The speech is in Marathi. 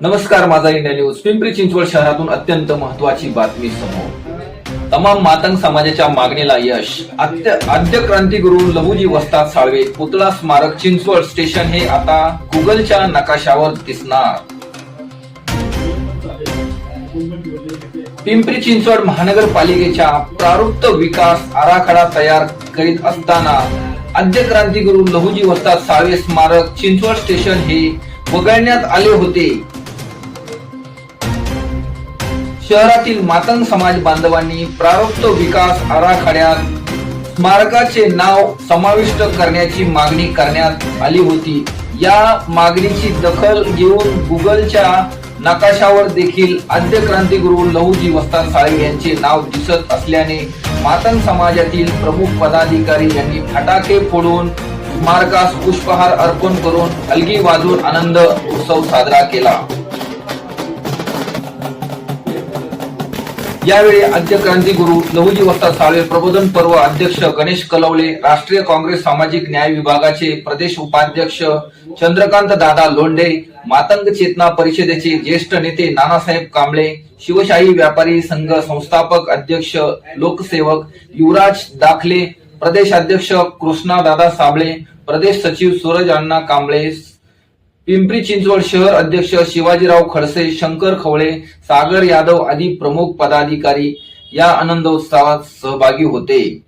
नमस्कार माझा इंडिया न्यूज. पिंपरी चिंचवड शहरातून अत्यंत महत्वाची बातमी समोर. तमाम मातंग समाजाच्या मागणीला यश. आद्य क्रांतीगुरु लहुजी वस्ताद साळवे पुतळा स्मारक चिंचवड स्टेशन हे आता गुगलच्या नकाशावर दिसणार. पिंपरी चिंचवड महानगरपालिकेच्या प्रारुप्त विकास आराखडा तयार करीत असताना आद्य क्रांतीगुरु लहुजी वस्ताद साळवे स्मारक चिंचवड स्टेशन हे वगळण्यात आले होते. शहरातील मातंग समाज बांधवांनी प्रारब्ध विकास आराखड्यात स्मारकाचे नाव समाविष्ट करण्याची मागणी करण्यात आली होती. या मागणीची दखल घेऊन गुगलच्या नकाशावर देखील आद्य क्रांतिगुरु लहुजी वस्ताद साळवे यांचे नाव दिसत असल्याने मातंग समाजातील प्रमुख पदाधिकारी यांनी फटाके फोडून स्मारकास पुष्पहार अर्पण करून अलगी वाजून आनंद उत्सव साजरा केला. यावेळी आद्य क्रांती गुरु लहुजी वस्ता साळवे प्रबोधन पर्व अध्यक्ष गणेश कलवले राष्ट्रीय काँग्रेस सामाजिक न्याय विभागाचे प्रदेश उपाध्यक्ष चंद्रकांत दादा लोंढे मातंग चेतना परिषदेचे ज्येष्ठ नेते नानासाहेब कांबळे शिवशाही व्यापारी संघ संस्थापक अध्यक्ष लोकसेवक युवराज दाखले प्रदेश अध्यक्ष कृष्णा दादा साबळे प्रदेश सचिव सूरज अण्णा कांबळे पिंपरी चिंचवड शहर अध्यक्ष शिवाजीराव खडसे शंकर खवळे सागर यादव आदी प्रमुख पदाधिकारी या आनंदोत्सवात सहभागी होते.